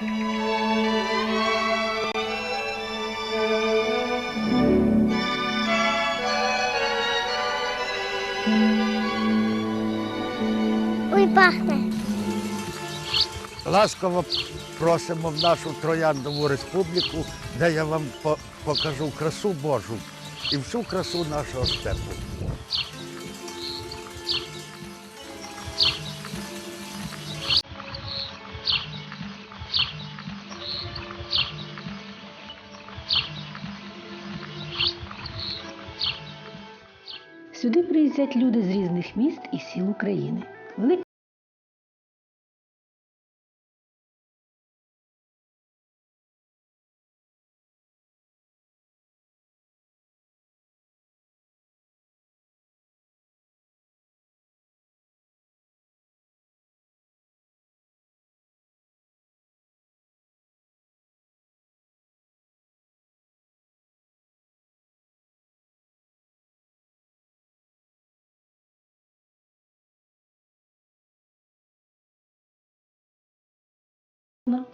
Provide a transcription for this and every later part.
Ой, пахне. Ласково просимо в нашу Трояндову республіку, де я вам покажу красу Божу і всю красу нашого степу. Сюди приїздять люди з різних міст і сіл України.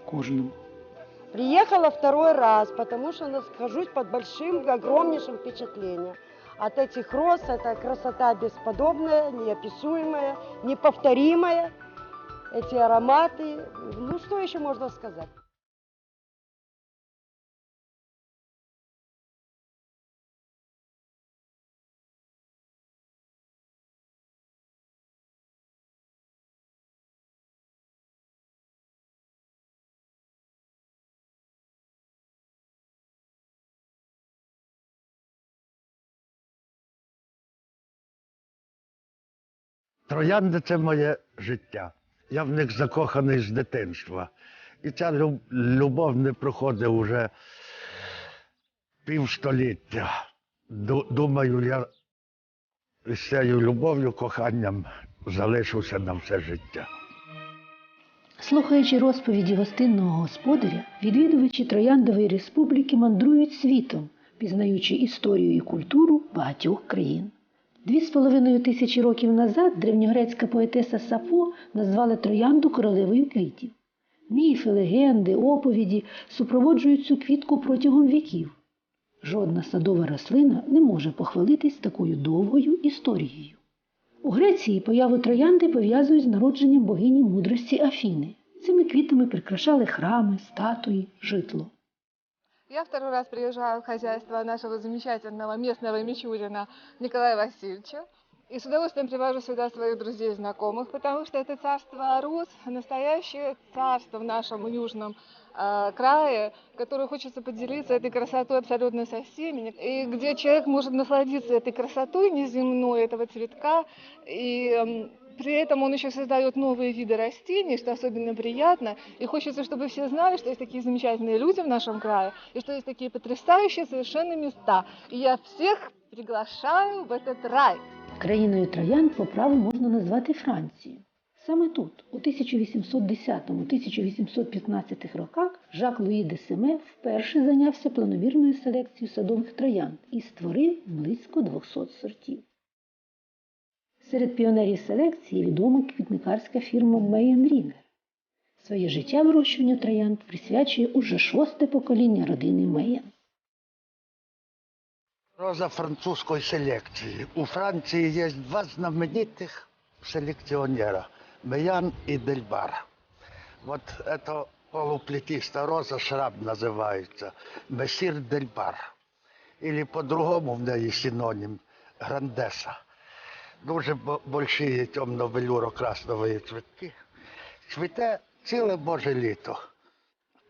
Кожному. Приехала второй раз, потому что нахожусь под большим, огромнейшим впечатлением. От этих роз, это красота бесподобная, неописуемая, неповторимая. Эти ароматы. Ну, что еще можно сказать? Троянди це моє життя. Я в них закоханий з дитинства. І ця любов не проходить уже півстоліття. Думаю, я з цією любов'ю, коханням залишуся на все життя. Слухаючи розповіді гостинного господаря, відвідувачі Трояндової республіки мандрують світом, пізнаючи історію і культуру багатьох країн. Дві з половиною тисячі років назад древньогрецька поетеса Сафо назвала троянду королевою квітів. Міфи, легенди, оповіді супроводжують цю квітку протягом віків. Жодна садова рослина не може похвалитись такою довгою історією. У Греції появу троянди пов'язують з народженням богині мудрості Афіни. Цими квітами прикрашали храми, статуї, житло. Я второй раз приезжаю в хозяйство нашего замечательного местного Мичурина Николая Васильевича. И с удовольствием привожу сюда своих друзей и знакомых, потому что это царство роз, настоящее царство в нашем южном э, крае, которое хочется поделиться этой красотой абсолютно со всеми, и где человек может насладиться этой красотой неземной этого цветка, и эм, при этом он еще создает новые виды растений, что особенно приятно. И хочется, чтобы все знали, что есть такие замечательные люди в нашем крае, и что есть такие потрясающие совершенно места. И я всех приглашаю в этот рай. Країною троянд по праву можна назвати Францію. Саме тут, у 1810-1815 роках, Жак Луї де Семе вперше зайнявся планомірною селекцією садових троянд і створив близько 200 сортів. Серед піонерів селекції відома квітникарська фірма Мейен Рігер. Своє життя вирощуванню троянд присвячує уже шосте покоління родини Мейен. Роза французької селекції. У Франції є два знаменитих селекціонера – Меян і Дельбар. Вот это полуплетиста роза шраб називається Месір Дельбар. Или по-другому в неї синонім Грандеса Дуже бо- большие темно-велюро-краснові цвітки. Цвіте ціле боже літо.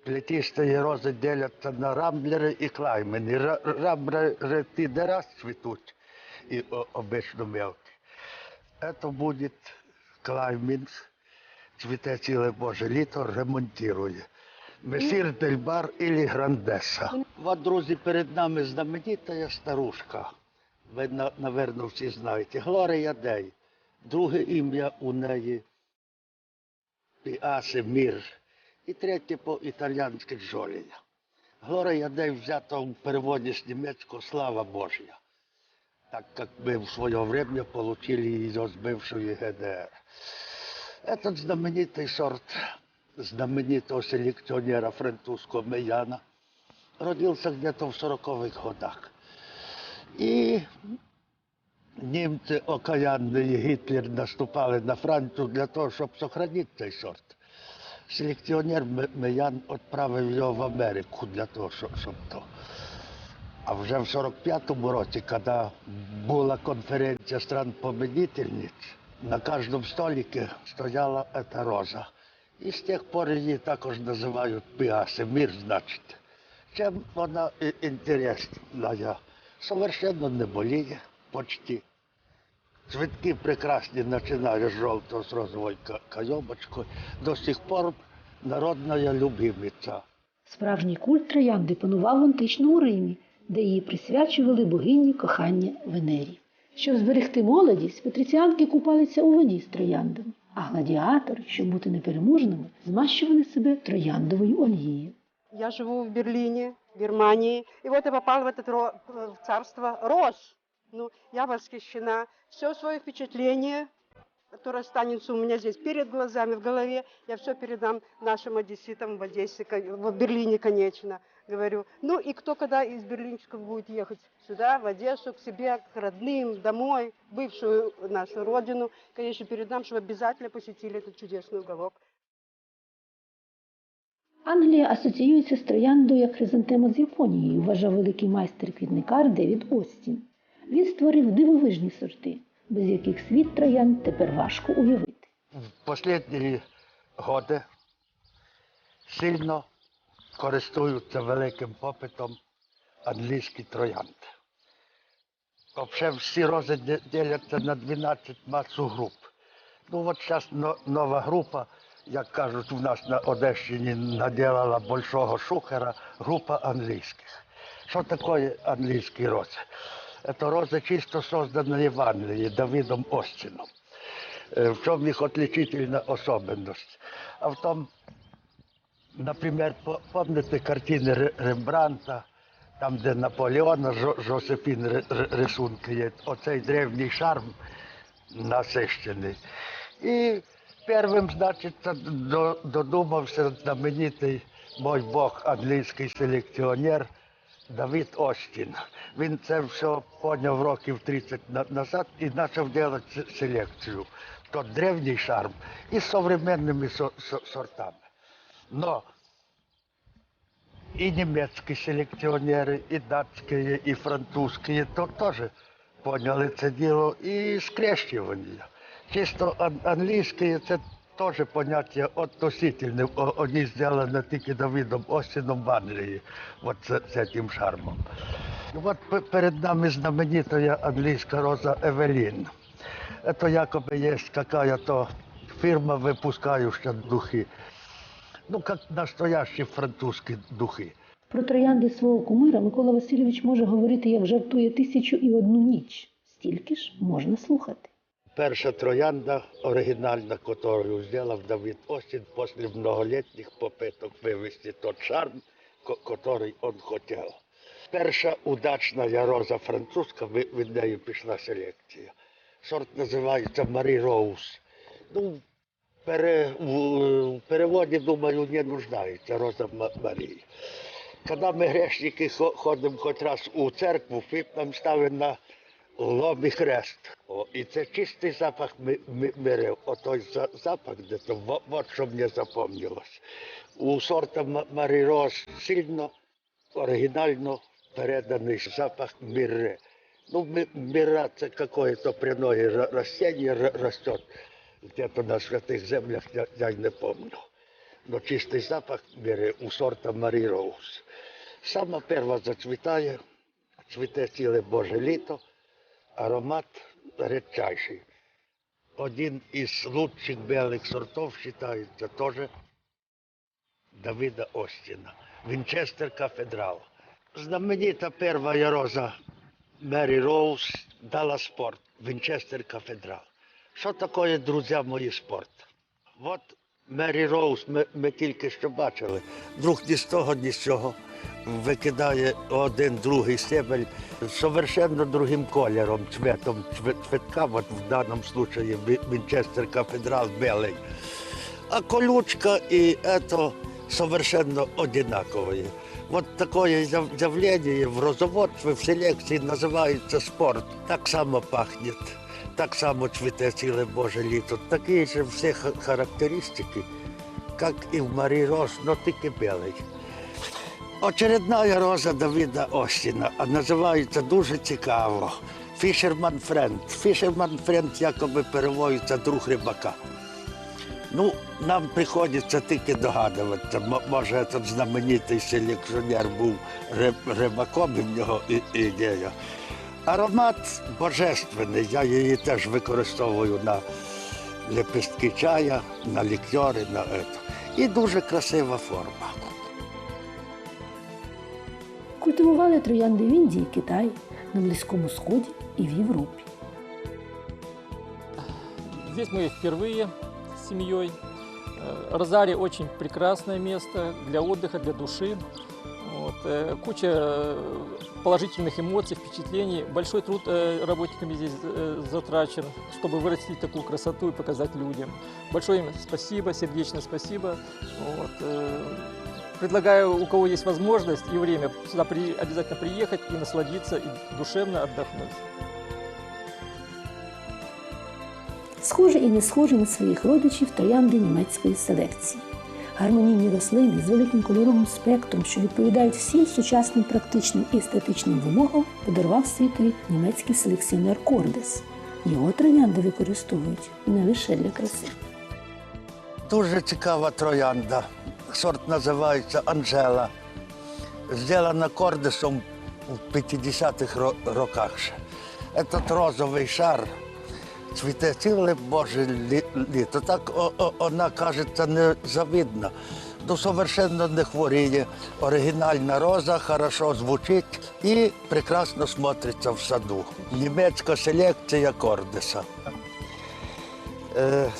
Плетистые розы делятся на рамблеры и клаймени. Ра- Рамблеры піде раз цвітуть і о- обично мелкі. Это будет Клайминс. Цвіте ціле Боже літо ремонтує. Месір Дельбар или Грандеса. Вот, друзі, перед нами знаменита старушка. Ви, на- наверно, всі знаєте. Глорія Дей. Друге ім'я у неї Піасе Мір. І третє по-італійськи Джолія. Глорія Дей взята в переводі з німецького «Слава Божья», так как мы в свое время получили ее с бывшей ГДР. Этот знаменитый сорт знаменитого селекционера французского Меяна родился где-то в 40-х годах. И немцы окаянные, Гитлер наступали на Францию для того, чтобы сохранить цей сорт. Селекціонер Ме- Меян відправив його в Америку для того, щоб, щоб то. А вже в 45-му році, коли була конференція стран победительниць, на кожному столику стояла ця роза. І з тих пор її також називають піаси, мір, значить. Чим вона і- інтересна? Совершенно не боліє, почти. Цвітки прекрасні, починає з жовтого з розовою ка- кайомочкою. До сих пор народна любимиця. Справжній культ троянди панував в античному Римі, де її присвячували богині кохання Венері. Щоб зберегти молодість, патриціанки купалися у воді з трояндами, а гладіатори, щоб бути непереможними, змащували себе трояндовою олією. Я живу в Берлине, в Германии, и вот я попала в это царство роз. Ну, я восхищена. Все свое впечатление, которое останется у меня здесь перед глазами, в голове, я все передам нашим одесситам в Одессе, в Берлине, конечно, говорю. Ну и кто когда из берлинчиков будет ехать сюда, в Одессу, к себе, к родным, домой, бывшую нашу родину, конечно, передам, чтобы обязательно посетили этот чудесный уголок. Англія асоціюється з трояндою як хризантема з Японією, вважав великий майстер-квітникар Девід Остін. Він створив дивовижні сорти, без яких світ троянд тепер важко уявити. В останні роки сильно користуються великим попитом англійські троянди. Взагалі всі рози діляться на 12 масу груп. Ну от зараз нова група, як кажуть, у нас на Одещині наділала большого шухера, група англійських. Що таке англійські рози? Це рози чисто создані в Англії Давидом Остіном. Э, В чем их отличительная особенность? А в том, например, по- помните картины Рембранта, там, де Наполеона, Жо- Жозефін ри- ри- рисунки є, оцей древній шарм насищений. І першим, значить, додумався знаменитий мой Бог, англійський селекціонер Давид Остін. Він це все поняв років 30 назад і почав робити селекцію. Тот древній шарм і з современними со- со- сортами. Но и немецкие селекционеры, и датские, и французские то, тоже поняли це діло, і скрещування Чисто ан- англійське це теж поняття относительне. О- Вони зроблені тільки Давидом Остіном в Англії, от з, з цим шармом. Ну, От пе- перед нами знаменитая англійська роза Евелін. Это якобы есть какая-то фирма, выпускающая духи. Ну, как настоящие французские духи. Про троянди свого кумира Микола Васильович може говорити, як жартує тисячу і одну ніч. Стільки ж можна слухати. Перша троянда оригинальна, которую сделал Давид Остин после многолетних попыток вывести тот шарм, ко- который он хотел. Перша удачна роза французька, ви- від неї пішла селекція. Сорт називається Марі Роуз. Ну, пере, в, в переводі, думаю, не нуждається роза Ма- Марії. Коли ми грешники хо- ходимо хоч раз у церкву, фіп нам ставить на лобі хрест. О, і це чистий запах ми, ми, мирив. Отой запах, де то, от що мені запам'яталось. У сорта Ма- Марі Роз сильно оригінально переданий запах мирри. Ну, ми- мирра це какое-то пряное ра- растение ра- растет где-то на святых землях, я, я не помню. Но чистий запах мирри у сорта Марі Роуз. Сама перша зацвітає, цвіте ціле Боже літо, аромат редчайший. один із лучших білих сортів вважається теж Давида Остіна. Вінчестер Кафедрал. Знаменита перша роза Мері Роуз дала спорт. Вінчестер Кафедрал. Що таке, друзі мої, спорт? От Мері Роуз ми, ми тільки що бачили. Друг ні з того, ні з цього викидає один другий стебель совершенно другим кольором, цветом цве- цветка, от в даному случае Ві- Вінчестер Кафедрал белий. А колючка и это совершенно одинаковые. Вот такое яв- явление в розоводстве, в селекции называется спорт. Так само пахнет, так само цвіте ціле Боже літо. Такі же всі ха- характеристики, как і в Марі Роз, но тільки белий. Очередная роза Давида Остіна, а називається дуже цікаво. Фішерман Френд. Фішерман Френд якоби переводиться друг рибака. Ну, нам приходиться тільки догадуватися. Може, цей знаменитий селекціонер був риб- рибаком, і в нього ідея. Аромат божественний, я її теж використовую на лепестки чая, на лікьори, на це. І дуже красива форма. Культивували троянди в Індії, Китаї, на Близькому Сході і в Європі. Здесь мы впервые с семьей. Э, Розари очень прекрасное место для отдыха, для души. Вот, э, куча э, положительных эмоций, впечатлений. Большой труд э, работниками здесь э, затрачен, чтобы вырастить такую красоту и показать людям. Большое им спасибо, сердечное спасибо. Вот, э, Предлагаю, у кого есть возможность и время, сюда при- обязательно приехать и насладиться, и душевно отдохнуть. Схожі і не схожі на своїх родичів троянди німецької селекції. Гармонійні рослини з великим кольоровим спектром, що відповідають всім сучасним практичним і естетичним вимогам, подарував світові німецький селекціонер Кордес. Його троянди використовують не лише для краси. Дуже цікава троянда. Сорт називається Анжела. Зроблена кордисом у 50-х роках. ще. Этот розовий шар цвіте ціле Боже літо. Так о- о- вона кажеться незавидна. Ну, совершенно не хворіє. Оригінальна роза, хорошо звучить і прекрасно смотриться в саду. Німецька селекція кордиса. Е,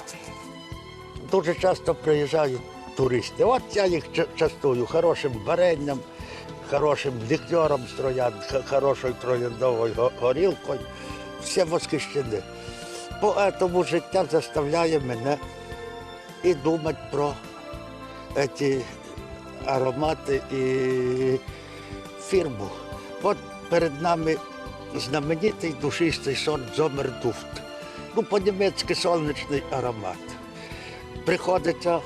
дуже часто приїжджають туристи. От я їх частую хорошим варенням, хорошим лікером з троянд, хорошою трояндовою го- горілкою. Всі восхищені. Тому життя заставляє мене і думати про ці аромати і фірму. От перед нами знаменитий душистий сорт Зомердуфт. Ну, по-німецьки сонячний аромат. Приходиться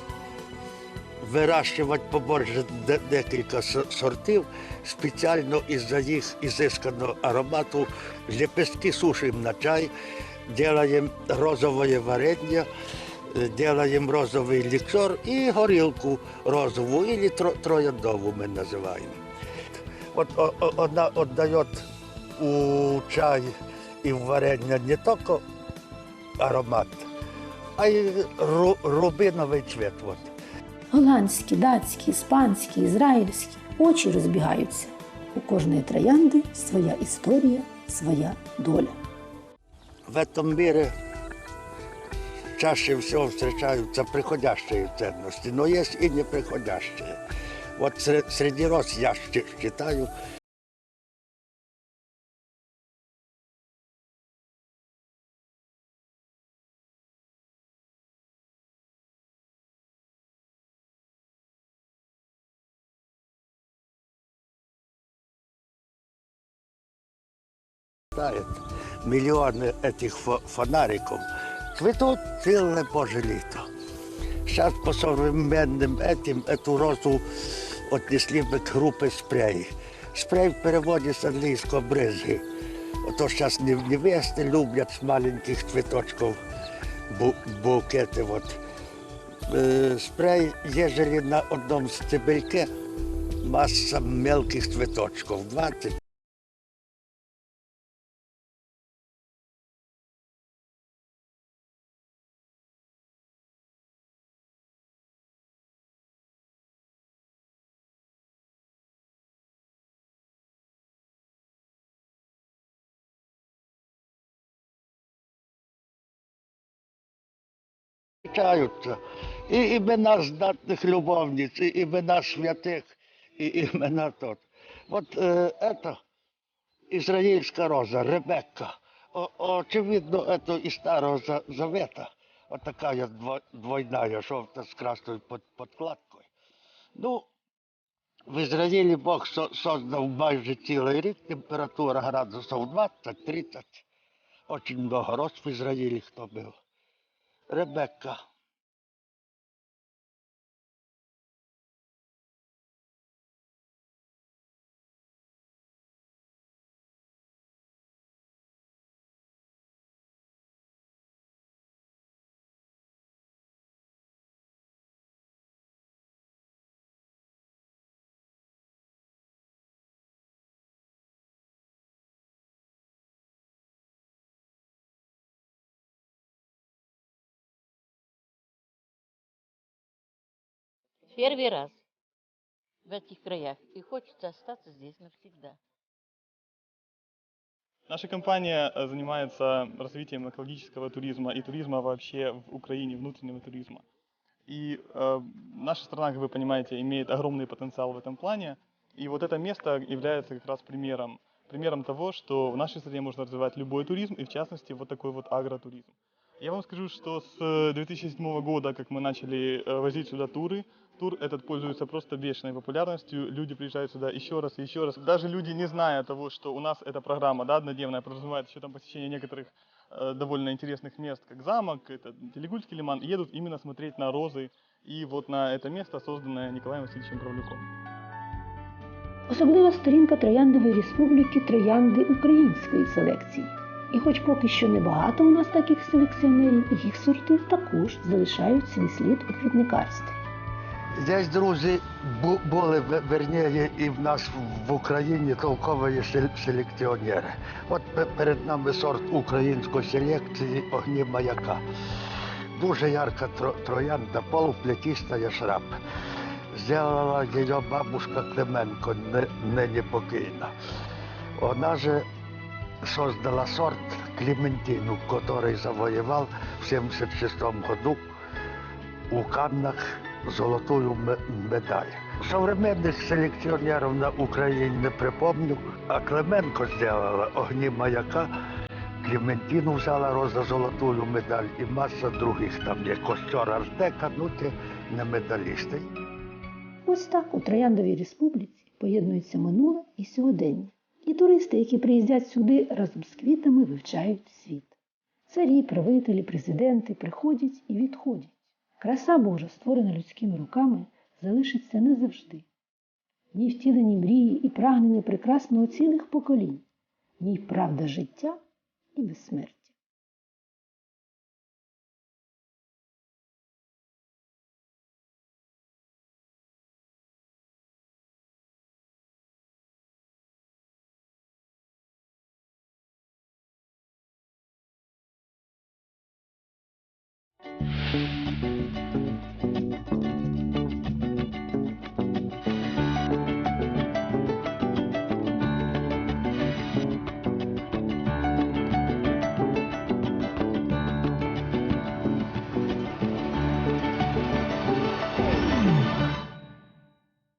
вирощувати побольше де- декілька сортів, спеціально із-за їх ізисканого аромату. Лепестки сушимо на чай, робимо розове варення, робимо розовий ліксор і горілку розову, або тро, трояндову ми називаємо. От вона віддає у чай і в варення не тільки аромат, а й рубиновий цвіт. Голландські, датські, іспанські, ізраїльські очі розбігаються. У кожної троянди своя історія, своя доля. В этом мире чаще всего встречаются приходящие ценности, но есть и неприходящие. Вот среди роз я считаю миллионы этих фо- фонариков цветут целое боже лето. Сейчас по современным этим эту розу отнесли бы к группе спрей. Спрей в переводе с английского брызги. То сейчас невесты любят с маленьких цветочков бу- букеты. Вот. Э, спрей, ежели на одном стебельке масса мелких цветочков, 20 Зустрічаються. І імена здатних любовниць, і імена святих, і імена тут. От е, это ізраїльська роза, Ребекка. О, очевидно, это из Старого Завета. Вот такая дво- двойная, желтая с красной под. Ну, в Ізраїлі Бог создав майже цілий рік, температура градусів 20-30. Очень много роз в Ізраїлі хто був. Ребекка. Первый раз в этих краях. И хочется остаться здесь навсегда. Наша компания э, занимается развитием экологического туризма и туризма вообще в Украине, внутреннего туризма. И э, наша страна, как вы понимаете, имеет огромный потенциал в этом плане. И вот это место является как раз примером, примером того, что в нашей стране можно развивать любой туризм, и в частности вот такой вот агротуризм. Я вам скажу, что с э, 2007 года, как мы начали э, возить сюда туры, тур этот пользуется просто бешеной популярностью. Люди приезжают сюда еще раз и еще раз. Даже люди, не зная того, что у нас эта программа да, однодневная, подразумевает еще там посещение некоторых э, довольно интересных мест, как замок, это Телегульский лиман, едут именно смотреть на розы и вот на это место, созданное Николаем Васильевичем Правлюком. Особлива сторінка Трояндової республіки троянди української селекції. І хоч поки що небагато у нас таких селекціонерів, їх сорти також залишають свій слід у квітникарстві. Здесь, друзі, були верніє і в нас в Україні толкові селекціонери. От перед нами сорт української селекції огні маяка. Дуже ярка тро- троянда, полуплетистая шраб. Сделала ее бабушка Клименко, не- ныне покойна. Она же создала сорт Клементину, который завоевал в 1976 году у Каннах золотую медаль. Современных селекционеров на Украине не припомню, а Клименко сделала огни маяка, Клементину взяла роза золотую медаль і маса других там є Костер Артека, ну ті не медалісти. Ось так у Трояндовій республіці поєднується минуле і сьогодення. І туристи, які приїздять сюди разом з квітами, вивчають світ. Царі, правителі, президенти приходять і відходять. Краса Божа, створена людськими руками, залишиться назавжди. В ній втілені мрії і прагнення прекрасного цілих поколінь, в ній правда життя і безсмертя.